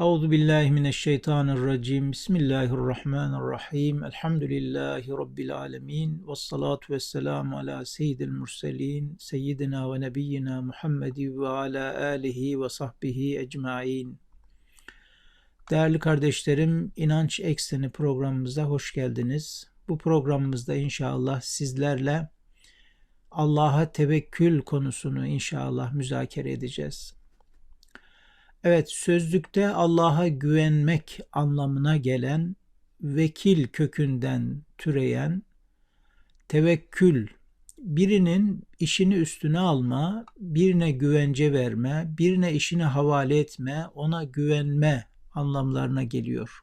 Euzu billahi mineşşeytanirracim. Bismillahirrahmanirrahim. Elhamdülillahi rabbil alamin. Ves salatu vesselamu ala seyyidil murselin, seyyidina ve nebiyyina Muhammedi ve ala alihi ve sahbihi ecmaîn. Değerli kardeşlerim, İnanç Ekseni programımıza hoş geldiniz. Bu programımızda inşallah sizlerle Allah'a tevekkül konusunu inşallah müzakere edeceğiz. Evet, sözlükte Allah'a güvenmek anlamına gelen vekil kökünden türeyen tevekkül, birinin işini üstüne alma, birine güvence verme, birine işini havale etme, ona güvenme anlamlarına geliyor.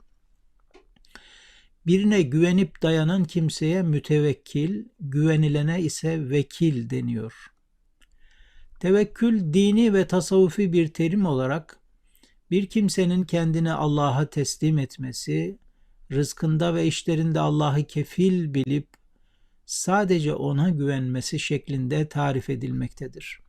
Birine güvenip dayanan kimseye mütevekkil, güvenilene ise vekil deniyor. Tevekkül dini ve tasavvufi bir terim olarak bir kimsenin kendini Allah'a teslim etmesi, rızkında ve işlerinde Allah'ı kefil bilip sadece ona güvenmesi şeklinde tarif edilmektedir.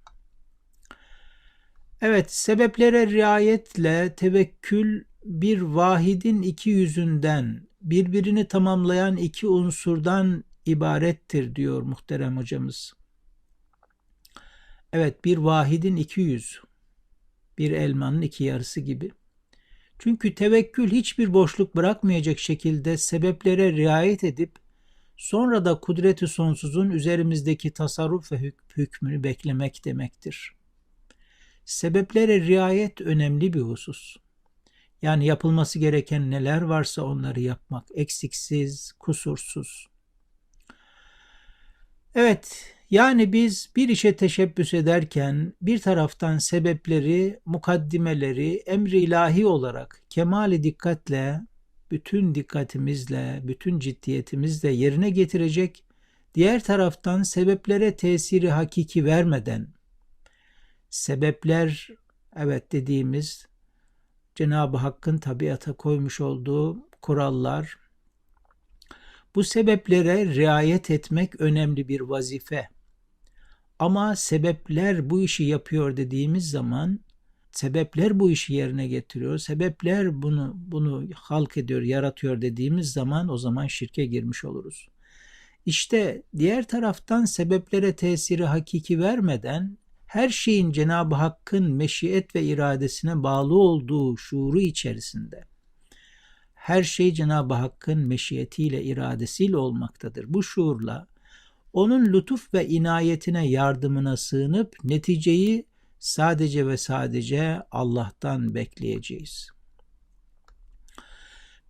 Evet, sebeplere riayetle tevekkül bir vahidin iki yüzünden, birbirini tamamlayan iki unsurdan ibarettir diyor muhterem hocamız. Evet, bir vahidin iki yüz bir elmanın iki yarısı gibi. Çünkü tevekkül hiçbir boşluk bırakmayacak şekilde sebeplere riayet edip sonra da kudreti sonsuzun üzerimizdeki tasarruf ve hükmünü beklemek demektir. Sebeplere riayet önemli bir husus. Yani yapılması gereken neler varsa onları yapmak eksiksiz, kusursuz. Evet, yani biz bir işe teşebbüs ederken bir taraftan sebepleri, mukaddimeleri emri ilahi olarak kemali dikkatle, bütün dikkatimizle, bütün ciddiyetimizle yerine getirecek, diğer taraftan sebeplere tesiri hakiki vermeden, sebepler evet dediğimiz Cenab-ı Hakk'ın tabiata koymuş olduğu kurallar, bu sebeplere riayet etmek önemli bir vazife. Ama sebepler bu işi yapıyor dediğimiz zaman sebepler bu işi yerine getiriyor. Sebepler bunu bunu halk ediyor, yaratıyor dediğimiz zaman o zaman şirke girmiş oluruz. İşte diğer taraftan sebeplere tesiri hakiki vermeden her şeyin Cenab-ı Hakk'ın meşiyet ve iradesine bağlı olduğu şuuru içerisinde her şey Cenab-ı Hakk'ın meşiyetiyle, iradesiyle olmaktadır. Bu şuurla onun lütuf ve inayetine yardımına sığınıp neticeyi sadece ve sadece Allah'tan bekleyeceğiz.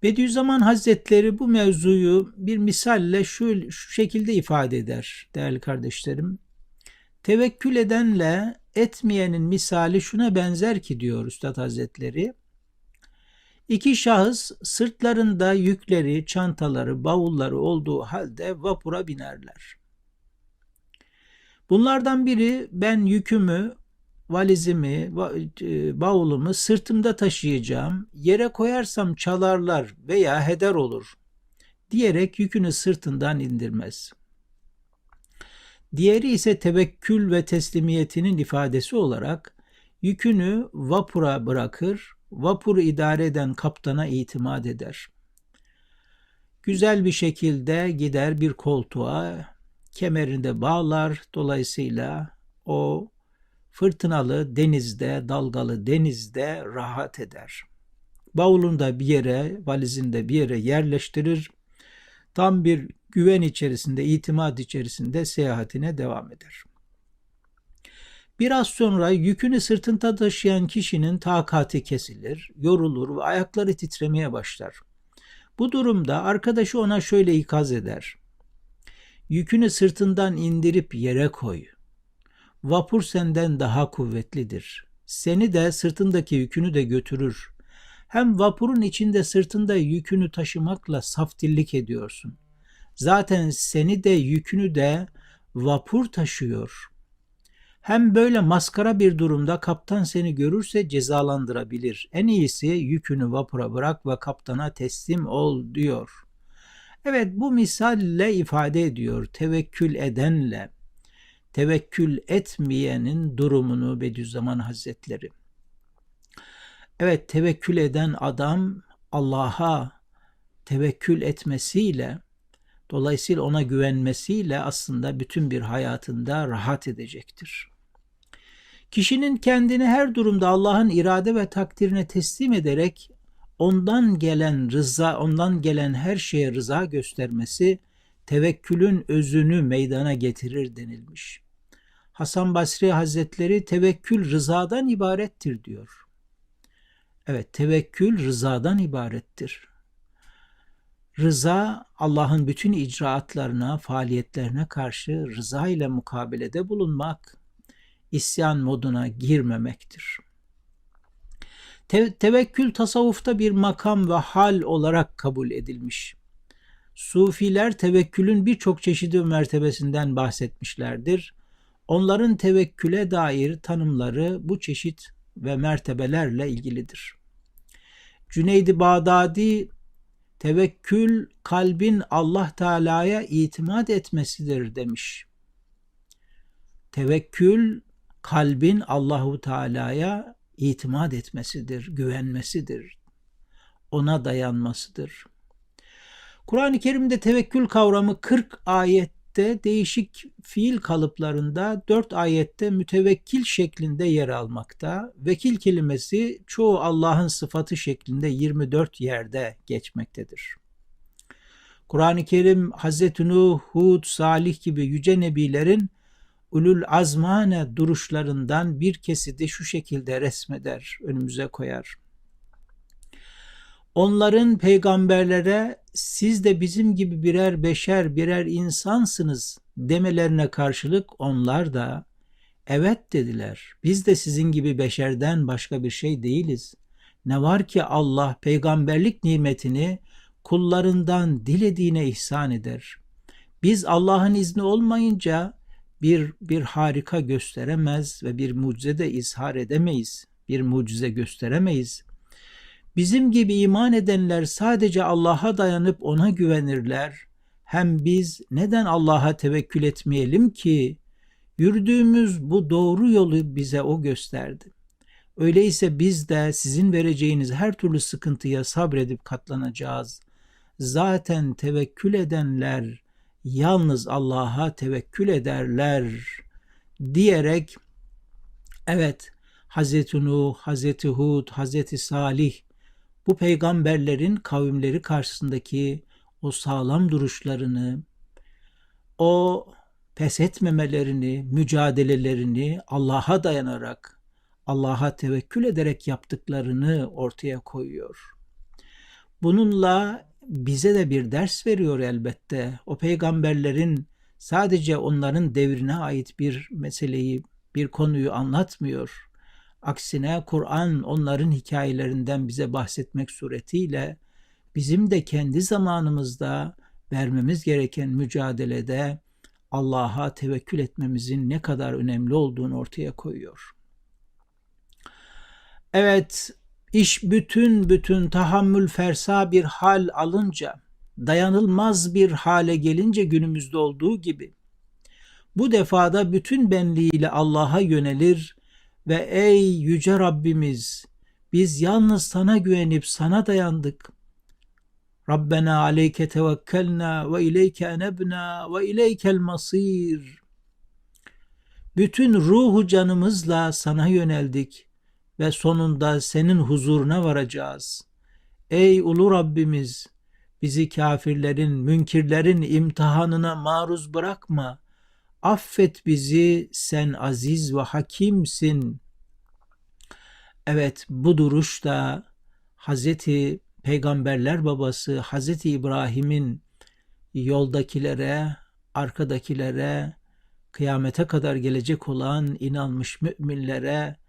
Bediüzzaman Hazretleri bu mevzuyu bir misalle şu, şu şekilde ifade eder değerli kardeşlerim. Tevekkül edenle etmeyenin misali şuna benzer ki diyor Üstad Hazretleri. İki şahıs sırtlarında yükleri, çantaları, bavulları olduğu halde vapura binerler. Bunlardan biri ben yükümü, valizimi, e, bavulumu sırtımda taşıyacağım, yere koyarsam çalarlar veya heder olur diyerek yükünü sırtından indirmez. Diğeri ise tevekkül ve teslimiyetinin ifadesi olarak yükünü vapura bırakır, vapuru idare eden kaptana itimat eder. Güzel bir şekilde gider bir koltuğa, kemerinde bağlar. Dolayısıyla o fırtınalı denizde, dalgalı denizde rahat eder. Bavulunda bir yere, valizinde bir yere yerleştirir. Tam bir güven içerisinde, itimat içerisinde seyahatine devam eder. Biraz sonra yükünü sırtında taşıyan kişinin takati kesilir, yorulur ve ayakları titremeye başlar. Bu durumda arkadaşı ona şöyle ikaz eder. Yükünü sırtından indirip yere koy. Vapur senden daha kuvvetlidir. Seni de sırtındaki yükünü de götürür. Hem vapurun içinde sırtında yükünü taşımakla saftillik ediyorsun. Zaten seni de yükünü de vapur taşıyor. Hem böyle maskara bir durumda kaptan seni görürse cezalandırabilir. En iyisi yükünü vapura bırak ve kaptana teslim ol diyor.'' Evet bu misalle ifade ediyor tevekkül edenle tevekkül etmeyenin durumunu Bediüzzaman Hazretleri. Evet tevekkül eden adam Allah'a tevekkül etmesiyle dolayısıyla ona güvenmesiyle aslında bütün bir hayatında rahat edecektir. Kişinin kendini her durumda Allah'ın irade ve takdirine teslim ederek ondan gelen rıza, ondan gelen her şeye rıza göstermesi tevekkülün özünü meydana getirir denilmiş. Hasan Basri Hazretleri tevekkül rızadan ibarettir diyor. Evet, tevekkül rızadan ibarettir. Rıza Allah'ın bütün icraatlarına, faaliyetlerine karşı rıza ile mukabelede bulunmak, isyan moduna girmemektir. Te- tevekkül tasavvufta bir makam ve hal olarak kabul edilmiş. Sufiler tevekkülün birçok çeşidi ve mertebesinden bahsetmişlerdir. Onların tevekküle dair tanımları bu çeşit ve mertebelerle ilgilidir. Cüneydi Bağdadi tevekkül kalbin Allah Teala'ya itimat etmesidir demiş. Tevekkül kalbin Allahu Teala'ya itimat etmesidir, güvenmesidir. Ona dayanmasıdır. Kur'an-ı Kerim'de tevekkül kavramı 40 ayette değişik fiil kalıplarında 4 ayette mütevekkil şeklinde yer almakta. Vekil kelimesi çoğu Allah'ın sıfatı şeklinde 24 yerde geçmektedir. Kur'an-ı Kerim Hz. Nuh, Hud, Salih gibi yüce nebilerin ulul azmane duruşlarından bir kesidi şu şekilde resmeder, önümüze koyar. Onların peygamberlere siz de bizim gibi birer beşer, birer insansınız demelerine karşılık onlar da evet dediler. Biz de sizin gibi beşerden başka bir şey değiliz. Ne var ki Allah peygamberlik nimetini kullarından dilediğine ihsan eder. Biz Allah'ın izni olmayınca bir bir harika gösteremez ve bir mucize de izhar edemeyiz. Bir mucize gösteremeyiz. Bizim gibi iman edenler sadece Allah'a dayanıp ona güvenirler. Hem biz neden Allah'a tevekkül etmeyelim ki? Yürüdüğümüz bu doğru yolu bize o gösterdi. Öyleyse biz de sizin vereceğiniz her türlü sıkıntıya sabredip katlanacağız. Zaten tevekkül edenler yalnız Allah'a tevekkül ederler diyerek evet Hazreti Nuh, Hazreti Hud, Hazreti Salih bu peygamberlerin kavimleri karşısındaki o sağlam duruşlarını, o pes etmemelerini, mücadelelerini Allah'a dayanarak, Allah'a tevekkül ederek yaptıklarını ortaya koyuyor. Bununla bize de bir ders veriyor elbette. O peygamberlerin sadece onların devrine ait bir meseleyi, bir konuyu anlatmıyor. Aksine Kur'an onların hikayelerinden bize bahsetmek suretiyle bizim de kendi zamanımızda vermemiz gereken mücadelede Allah'a tevekkül etmemizin ne kadar önemli olduğunu ortaya koyuyor. Evet, iş bütün bütün tahammül fersa bir hal alınca, dayanılmaz bir hale gelince günümüzde olduğu gibi, bu defada bütün benliğiyle Allah'a yönelir ve ey yüce Rabbimiz biz yalnız sana güvenip sana dayandık. Rabbena aleyke tevekkelna ve ileyke enebna ve ileykel masir. Bütün ruhu canımızla sana yöneldik ve sonunda senin huzuruna varacağız. Ey ulu Rabbimiz bizi kafirlerin, münkirlerin imtihanına maruz bırakma. Affet bizi sen aziz ve hakimsin. Evet bu duruşta Hazreti Peygamberler babası Hazreti İbrahim'in yoldakilere, arkadakilere, kıyamete kadar gelecek olan inanmış müminlere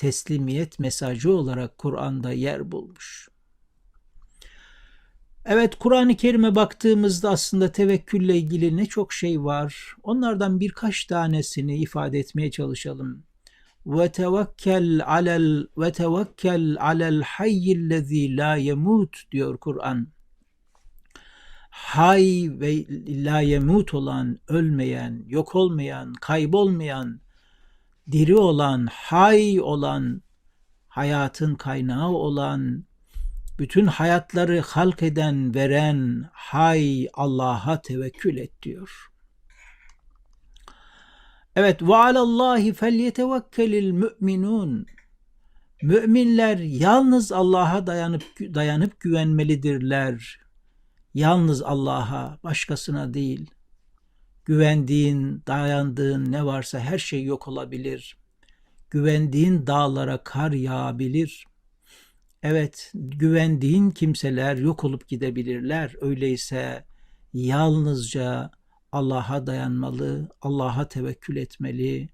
teslimiyet mesajı olarak Kur'an'da yer bulmuş. Evet Kur'an-ı Kerim'e baktığımızda aslında tevekkülle ilgili ne çok şey var. Onlardan birkaç tanesini ifade etmeye çalışalım. Ve tevekkel alel ve tevekkel alel hayyillezî la yemut diyor Kur'an. Hay ve la yemut olan, ölmeyen, yok olmayan, kaybolmayan, diri olan, hay olan hayatın kaynağı olan, bütün hayatları halk eden, veren hay Allah'a tevekkül et diyor. Evet ve alallahi felyetevekkelil müminun. Müminler yalnız Allah'a dayanıp dayanıp güvenmelidirler. Yalnız Allah'a, başkasına değil. Güvendiğin, dayandığın ne varsa her şey yok olabilir. Güvendiğin dağlara kar yağabilir. Evet, güvendiğin kimseler yok olup gidebilirler. Öyleyse yalnızca Allah'a dayanmalı, Allah'a tevekkül etmeli.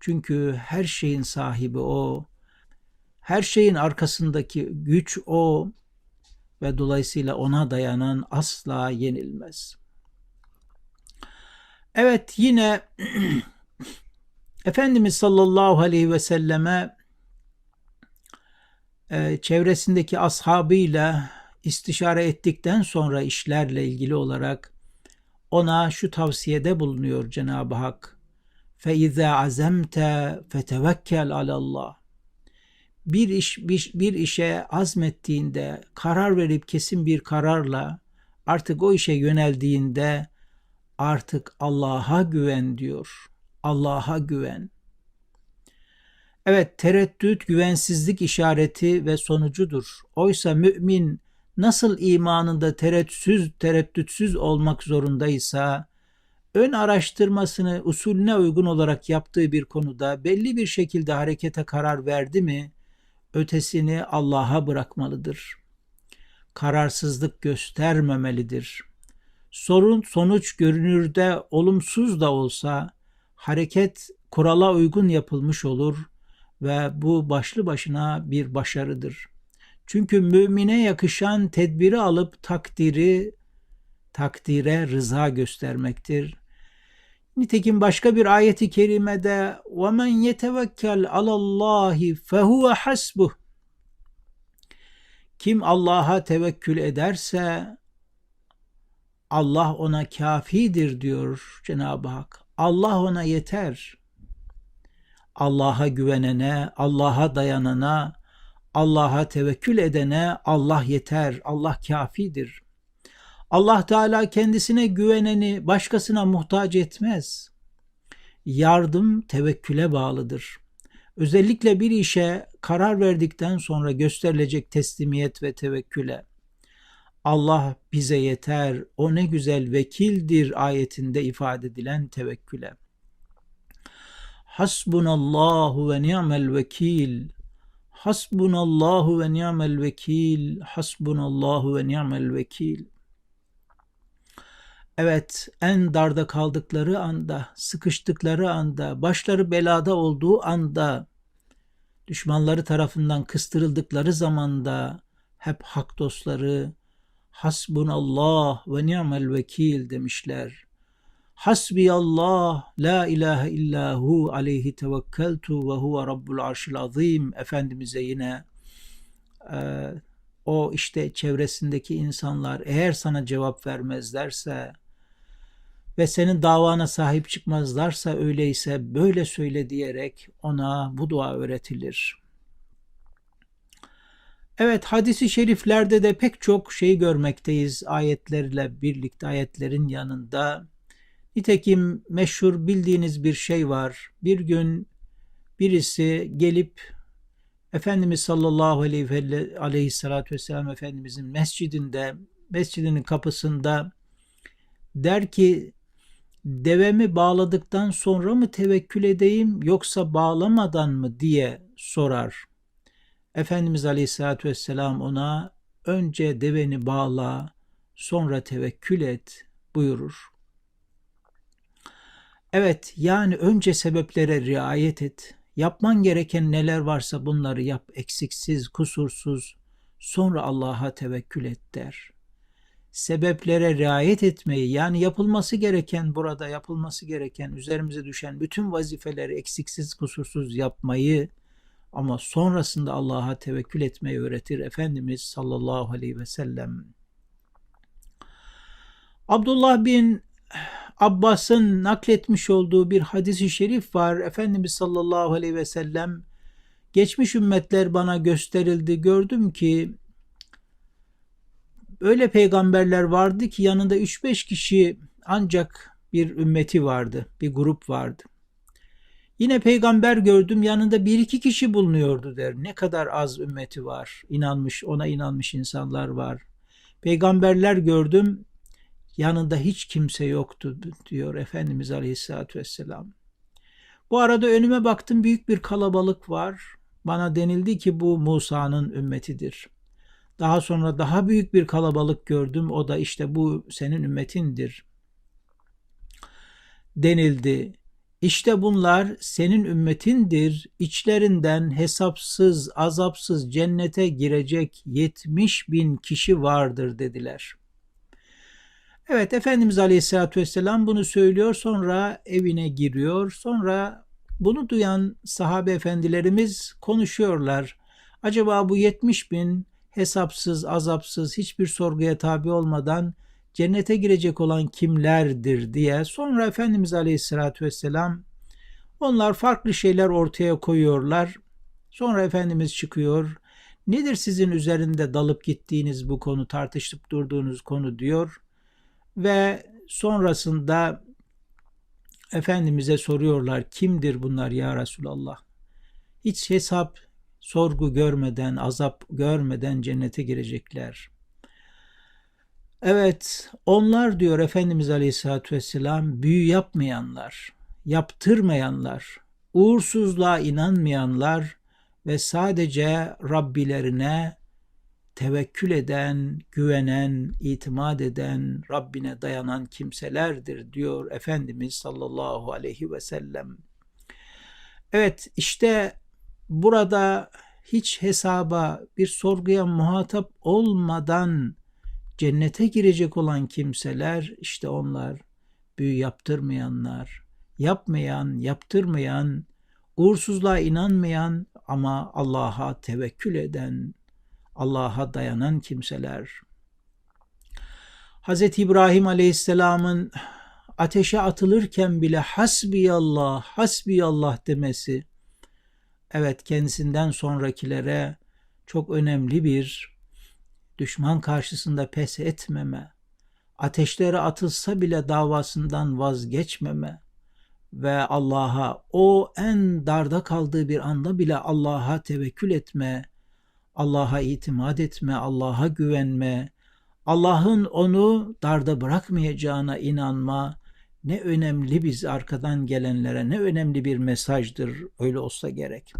Çünkü her şeyin sahibi O. Her şeyin arkasındaki güç O ve dolayısıyla ona dayanan asla yenilmez. Evet yine Efendimiz sallallahu aleyhi ve selleme e, çevresindeki ashabıyla istişare ettikten sonra işlerle ilgili olarak ona şu tavsiyede bulunuyor Cenab-ı Hak. فَاِذَا عَزَمْتَ فَتَوَكَّلْ عَلَى اللّٰهِ bir iş bir, bir işe azmettiğinde, karar verip kesin bir kararla artık o işe yöneldiğinde artık Allah'a güven diyor. Allah'a güven. Evet tereddüt güvensizlik işareti ve sonucudur. Oysa mümin nasıl imanında tereddütsüz, tereddütsüz olmak zorundaysa, ön araştırmasını usulüne uygun olarak yaptığı bir konuda belli bir şekilde harekete karar verdi mi, ötesini Allah'a bırakmalıdır. Kararsızlık göstermemelidir Sorun sonuç görünürde olumsuz da olsa hareket kurala uygun yapılmış olur ve bu başlı başına bir başarıdır. Çünkü mümine yakışan tedbiri alıp takdiri takdire rıza göstermektir. Nitekim başka bir ayeti kerimede وَمَنْ يَتَوَكَّلْ عَلَى اللّٰهِ فَهُوَ حَسْبُهُ Kim Allah'a tevekkül ederse Allah ona kafidir diyor Cenab-ı Hak. Allah ona yeter. Allah'a güvenene, Allah'a dayanana, Allah'a tevekkül edene Allah yeter, Allah kafidir. Allah Teala kendisine güveneni başkasına muhtaç etmez. Yardım tevekküle bağlıdır. Özellikle bir işe karar verdikten sonra gösterilecek teslimiyet ve tevekküle. Allah bize yeter, o ne güzel vekildir ayetinde ifade edilen tevekküle. Hasbunallahu ve ni'mel vekil. Hasbunallahu ve ni'mel vekil. Hasbunallahu ve ni'mel vekil. Evet, en darda kaldıkları anda, sıkıştıkları anda, başları belada olduğu anda, düşmanları tarafından kıstırıldıkları zamanda hep hak dostları hasbunallah ve ni'mel vekil demişler. Hasbi Allah la ilahe illahu aleyhi tevekkeltu ve huve rabbul arşil azim Efendimiz'e yine e, o işte çevresindeki insanlar eğer sana cevap vermezlerse ve senin davana sahip çıkmazlarsa öyleyse böyle söyle diyerek ona bu dua öğretilir. Evet hadisi şeriflerde de pek çok şey görmekteyiz ayetlerle birlikte ayetlerin yanında. Nitekim meşhur bildiğiniz bir şey var. Bir gün birisi gelip Efendimiz sallallahu aleyhi ve aleyhissalatü vesselam Efendimizin mescidinde, mescidinin kapısında der ki devemi bağladıktan sonra mı tevekkül edeyim yoksa bağlamadan mı diye sorar. Efendimiz Aleyhisselatü Vesselam ona önce deveni bağla sonra tevekkül et buyurur. Evet yani önce sebeplere riayet et. Yapman gereken neler varsa bunları yap eksiksiz, kusursuz. Sonra Allah'a tevekkül et der sebeplere riayet etmeyi yani yapılması gereken burada yapılması gereken üzerimize düşen bütün vazifeleri eksiksiz kusursuz yapmayı ama sonrasında Allah'a tevekkül etmeyi öğretir Efendimiz sallallahu aleyhi ve sellem. Abdullah bin Abbas'ın nakletmiş olduğu bir hadisi şerif var. Efendimiz sallallahu aleyhi ve sellem Geçmiş ümmetler bana gösterildi. Gördüm ki öyle peygamberler vardı ki yanında 3-5 kişi ancak bir ümmeti vardı, bir grup vardı. Yine peygamber gördüm yanında bir iki kişi bulunuyordu der. Ne kadar az ümmeti var. İnanmış, ona inanmış insanlar var. Peygamberler gördüm yanında hiç kimse yoktu diyor Efendimiz Aleyhisselatü Vesselam. Bu arada önüme baktım büyük bir kalabalık var. Bana denildi ki bu Musa'nın ümmetidir. Daha sonra daha büyük bir kalabalık gördüm. O da işte bu senin ümmetindir. Denildi. İşte bunlar senin ümmetindir. İçlerinden hesapsız, azapsız cennete girecek 70 bin kişi vardır dediler. Evet Efendimiz Aleyhisselatü Vesselam bunu söylüyor sonra evine giriyor. Sonra bunu duyan sahabe efendilerimiz konuşuyorlar. Acaba bu 70 bin hesapsız, azapsız, hiçbir sorguya tabi olmadan cennete girecek olan kimlerdir diye sonra Efendimiz Aleyhisselatü Vesselam onlar farklı şeyler ortaya koyuyorlar. Sonra Efendimiz çıkıyor. Nedir sizin üzerinde dalıp gittiğiniz bu konu, tartışıp durduğunuz konu diyor. Ve sonrasında Efendimiz'e soruyorlar kimdir bunlar ya Resulallah? Hiç hesap, sorgu görmeden, azap görmeden cennete girecekler. Evet, onlar diyor Efendimiz Aleyhisselatü Vesselam büyü yapmayanlar, yaptırmayanlar, uğursuzluğa inanmayanlar ve sadece Rabbilerine tevekkül eden, güvenen, itimat eden, Rabbine dayanan kimselerdir diyor Efendimiz sallallahu aleyhi ve sellem. Evet işte burada hiç hesaba bir sorguya muhatap olmadan cennete girecek olan kimseler işte onlar büyü yaptırmayanlar, yapmayan, yaptırmayan, uğursuzluğa inanmayan ama Allah'a tevekkül eden, Allah'a dayanan kimseler. Hz. İbrahim Aleyhisselam'ın ateşe atılırken bile hasbiyallah, hasbiyallah demesi, evet kendisinden sonrakilere çok önemli bir düşman karşısında pes etmeme, ateşlere atılsa bile davasından vazgeçmeme ve Allah'a o en darda kaldığı bir anda bile Allah'a tevekkül etme, Allah'a itimat etme, Allah'a güvenme, Allah'ın onu darda bırakmayacağına inanma ne önemli biz arkadan gelenlere ne önemli bir mesajdır öyle olsa gerek.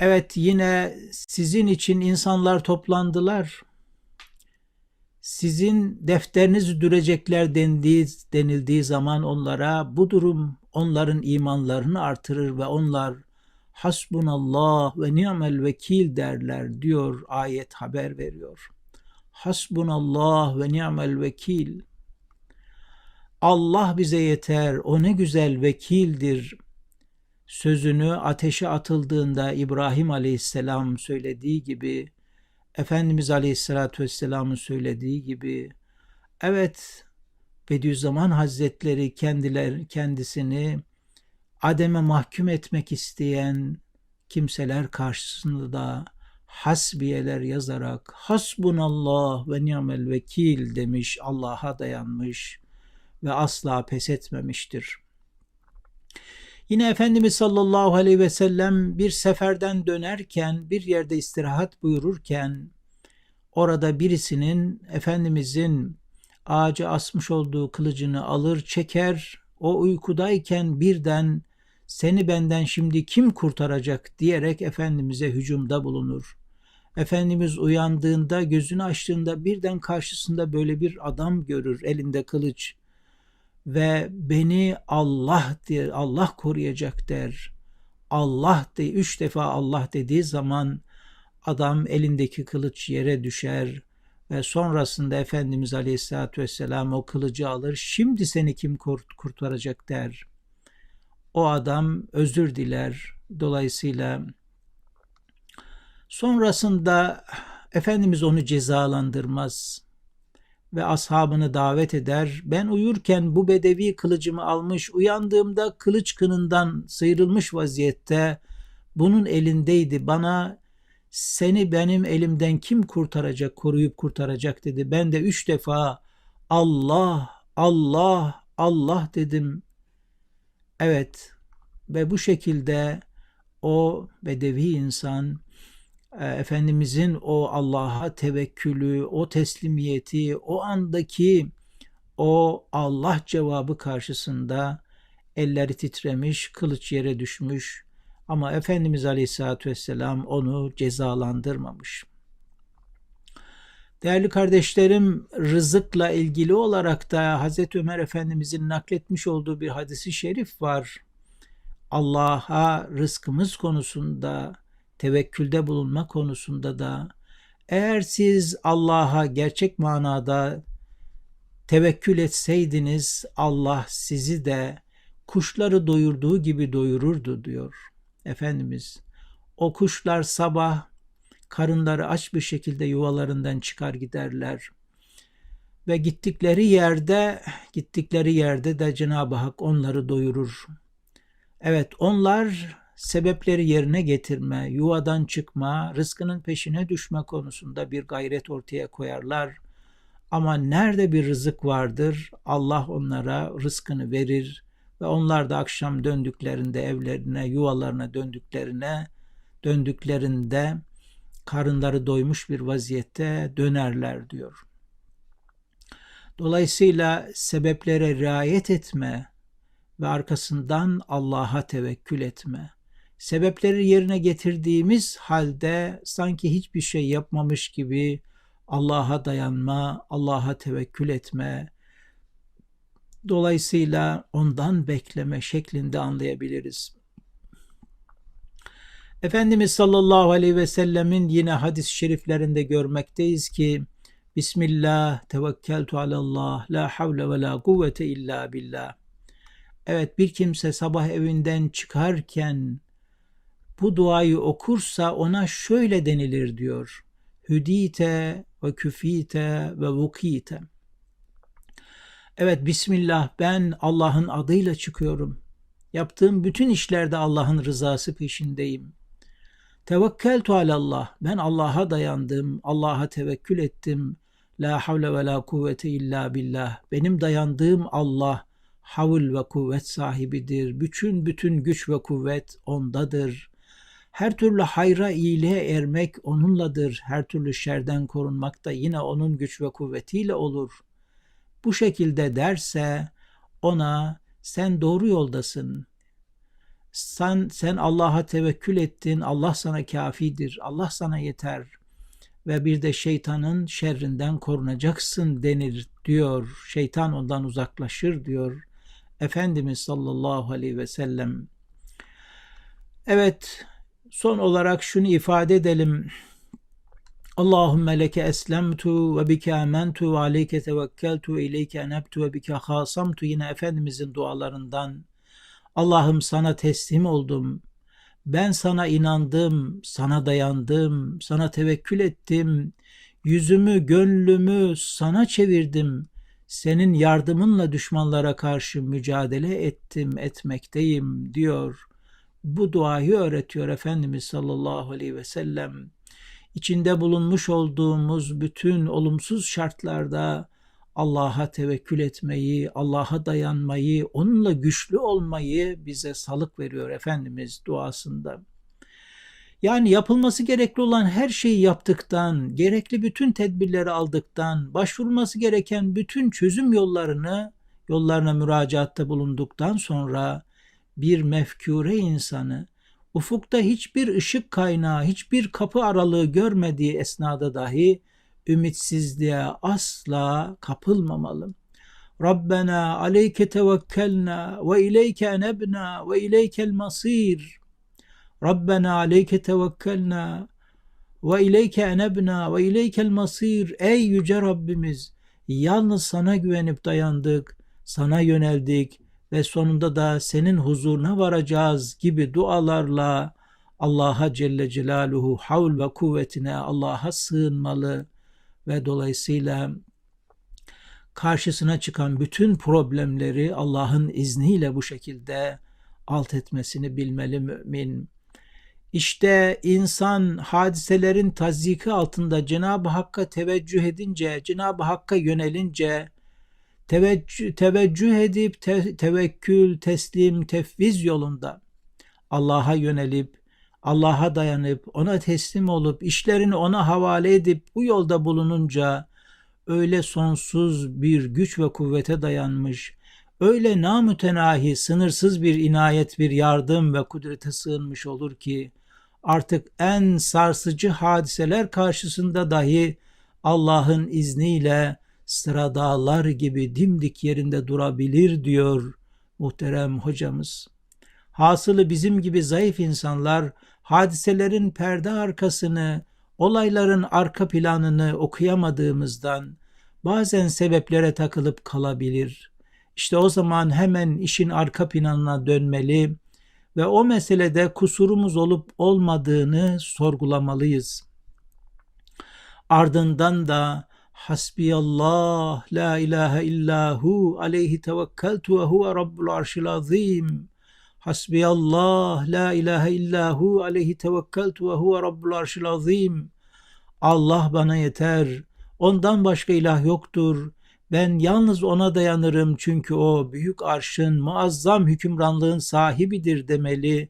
Evet yine sizin için insanlar toplandılar. Sizin defterinizi dürecekler dendiği, denildiği zaman onlara bu durum onların imanlarını artırır ve onlar hasbunallah ve ni'mel vekil derler diyor ayet haber veriyor. Hasbunallah ve ni'mel vekil. Allah bize yeter, o ne güzel vekildir sözünü ateşe atıldığında İbrahim Aleyhisselam söylediği gibi, Efendimiz Aleyhisselatü Vesselam'ın söylediği gibi, evet Bediüzzaman Hazretleri kendiler, kendisini Adem'e mahkum etmek isteyen kimseler karşısında da hasbiyeler yazarak hasbunallah ve ni'mel vekil demiş, Allah'a dayanmış ve asla pes etmemiştir. Yine Efendimiz sallallahu aleyhi ve sellem bir seferden dönerken bir yerde istirahat buyururken orada birisinin Efendimizin ağacı asmış olduğu kılıcını alır çeker. O uykudayken birden seni benden şimdi kim kurtaracak? diyerek Efendimiz'e hücumda bulunur. Efendimiz uyandığında gözünü açtığında birden karşısında böyle bir adam görür elinde kılıç ve beni Allah der, Allah koruyacak der. Allah de üç defa Allah dediği zaman adam elindeki kılıç yere düşer ve sonrasında Efendimiz Aleyhisselatü Vesselam o kılıcı alır. Şimdi seni kim kurtaracak der. O adam özür diler. Dolayısıyla sonrasında Efendimiz onu cezalandırmaz ve ashabını davet eder. Ben uyurken bu bedevi kılıcımı almış, uyandığımda kılıç kınından sıyrılmış vaziyette bunun elindeydi. Bana seni benim elimden kim kurtaracak, koruyup kurtaracak dedi. Ben de üç defa Allah, Allah, Allah dedim. Evet ve bu şekilde o bedevi insan Efendimizin o Allah'a tevekkülü, o teslimiyeti, o andaki o Allah cevabı karşısında elleri titremiş, kılıç yere düşmüş ama Efendimiz Aleyhisselatü Vesselam onu cezalandırmamış. Değerli kardeşlerim, rızıkla ilgili olarak da Hazreti Ömer Efendimizin nakletmiş olduğu bir hadisi şerif var. Allah'a rızkımız konusunda, tevekkülde bulunma konusunda da eğer siz Allah'a gerçek manada tevekkül etseydiniz Allah sizi de kuşları doyurduğu gibi doyururdu diyor Efendimiz. O kuşlar sabah karınları aç bir şekilde yuvalarından çıkar giderler. Ve gittikleri yerde, gittikleri yerde de Cenab-ı Hak onları doyurur. Evet onlar sebepleri yerine getirme, yuvadan çıkma, rızkının peşine düşme konusunda bir gayret ortaya koyarlar. Ama nerede bir rızık vardır Allah onlara rızkını verir ve onlar da akşam döndüklerinde evlerine, yuvalarına döndüklerine döndüklerinde karınları doymuş bir vaziyette dönerler diyor. Dolayısıyla sebeplere riayet etme ve arkasından Allah'a tevekkül etme. Sebepleri yerine getirdiğimiz halde sanki hiçbir şey yapmamış gibi Allah'a dayanma, Allah'a tevekkül etme, dolayısıyla ondan bekleme şeklinde anlayabiliriz. Efendimiz sallallahu aleyhi ve sellemin yine hadis-i şeriflerinde görmekteyiz ki Bismillah, tevekkeltu alallah, la havle ve la kuvvete illa billah. Evet bir kimse sabah evinden çıkarken bu duayı okursa ona şöyle denilir diyor. Hüdite ve küfite ve vukite. Evet Bismillah ben Allah'ın adıyla çıkıyorum. Yaptığım bütün işlerde Allah'ın rızası peşindeyim. Tevekkeltu alallah. Ben Allah'a dayandım. Allah'a tevekkül ettim. La havle ve la kuvvete illa billah. Benim dayandığım Allah havl ve kuvvet sahibidir. Bütün bütün güç ve kuvvet ondadır. Her türlü hayra iyiliğe ermek onunladır. Her türlü şerden korunmak da yine onun güç ve kuvvetiyle olur. Bu şekilde derse ona sen doğru yoldasın. Sen, sen Allah'a tevekkül ettin. Allah sana kafidir. Allah sana yeter. Ve bir de şeytanın şerrinden korunacaksın denir diyor. Şeytan ondan uzaklaşır diyor. Efendimiz sallallahu aleyhi ve sellem. Evet son olarak şunu ifade edelim. Allahümme leke eslemtu ve bike amentu ve aleyke tevekkeltu ve ileyke enebtu ve bike hasamtu yine Efendimizin dualarından Allah'ım sana teslim oldum. Ben sana inandım, sana dayandım, sana tevekkül ettim. Yüzümü, gönlümü sana çevirdim. Senin yardımınla düşmanlara karşı mücadele ettim, etmekteyim diyor. Bu duayı öğretiyor Efendimiz sallallahu aleyhi ve sellem. İçinde bulunmuş olduğumuz bütün olumsuz şartlarda Allah'a tevekkül etmeyi, Allah'a dayanmayı, onunla güçlü olmayı bize salık veriyor Efendimiz duasında. Yani yapılması gerekli olan her şeyi yaptıktan, gerekli bütün tedbirleri aldıktan, başvurulması gereken bütün çözüm yollarını yollarına müracaatta bulunduktan sonra bir mefkure insanı ufukta hiçbir ışık kaynağı, hiçbir kapı aralığı görmediği esnada dahi ümitsizliğe asla kapılmamalı. Rabbena aleyke tevekkelna ve ileyke enebna ve ileykel masir. Rabbena aleyke tevekkelna ve ileyke enebna ve ileykel masir. Ey yüce Rabbimiz yalnız sana güvenip dayandık, sana yöneldik ve sonunda da senin huzuruna varacağız gibi dualarla Allah'a Celle Celaluhu havl ve kuvvetine Allah'a sığınmalı ve dolayısıyla karşısına çıkan bütün problemleri Allah'ın izniyle bu şekilde alt etmesini bilmeli mümin. İşte insan hadiselerin tazyiki altında Cenab-ı Hakk'a teveccüh edince, Cenab-ı Hakk'a yönelince, teveccüh, teveccüh edip te, tevekkül, teslim, tefviz yolunda Allah'a yönelip, Allah'a dayanıp, ona teslim olup, işlerini ona havale edip bu yolda bulununca öyle sonsuz bir güç ve kuvvete dayanmış, öyle namütenahi, sınırsız bir inayet, bir yardım ve kudrete sığınmış olur ki, artık en sarsıcı hadiseler karşısında dahi Allah'ın izniyle sıra dağlar gibi dimdik yerinde durabilir diyor muhterem hocamız. Hasılı bizim gibi zayıf insanlar hadiselerin perde arkasını, olayların arka planını okuyamadığımızdan bazen sebeplere takılıp kalabilir. İşte o zaman hemen işin arka planına dönmeli ve o meselede kusurumuz olup olmadığını sorgulamalıyız. Ardından da Hasbiyallah la ilahe illahu aleyhi tevekkeltu ve huve rabbul arşil azim. Hasbiyallah la ilahe illahu aleyhi tevekkeltu ve huve rabbul arşil azim. Allah bana yeter. Ondan başka ilah yoktur. Ben yalnız ona dayanırım çünkü o büyük arşın muazzam hükümranlığın sahibidir demeli.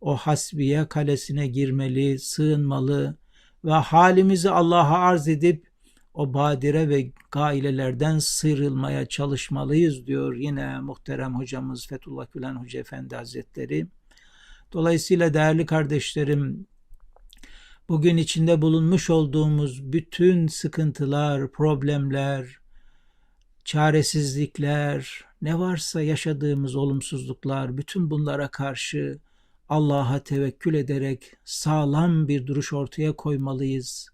O hasbiye kalesine girmeli, sığınmalı ve halimizi Allah'a arz edip o badire ve gailelerden sıyrılmaya çalışmalıyız diyor yine muhterem hocamız Fethullah Gülen Hoca Efendi Hazretleri. Dolayısıyla değerli kardeşlerim bugün içinde bulunmuş olduğumuz bütün sıkıntılar, problemler, çaresizlikler, ne varsa yaşadığımız olumsuzluklar, bütün bunlara karşı Allah'a tevekkül ederek sağlam bir duruş ortaya koymalıyız.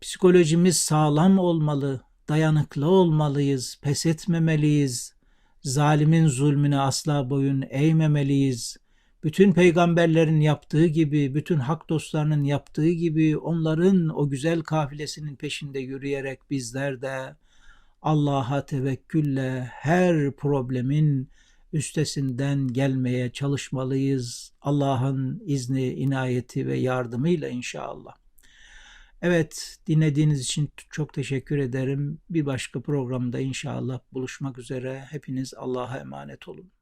Psikolojimiz sağlam olmalı, dayanıklı olmalıyız, pes etmemeliyiz. Zalimin zulmüne asla boyun eğmemeliyiz. Bütün peygamberlerin yaptığı gibi, bütün hak dostlarının yaptığı gibi onların o güzel kafilesinin peşinde yürüyerek bizler de Allah'a tevekkülle her problemin üstesinden gelmeye çalışmalıyız. Allah'ın izni, inayeti ve yardımıyla inşallah. Evet, dinlediğiniz için çok teşekkür ederim. Bir başka programda inşallah buluşmak üzere. Hepiniz Allah'a emanet olun.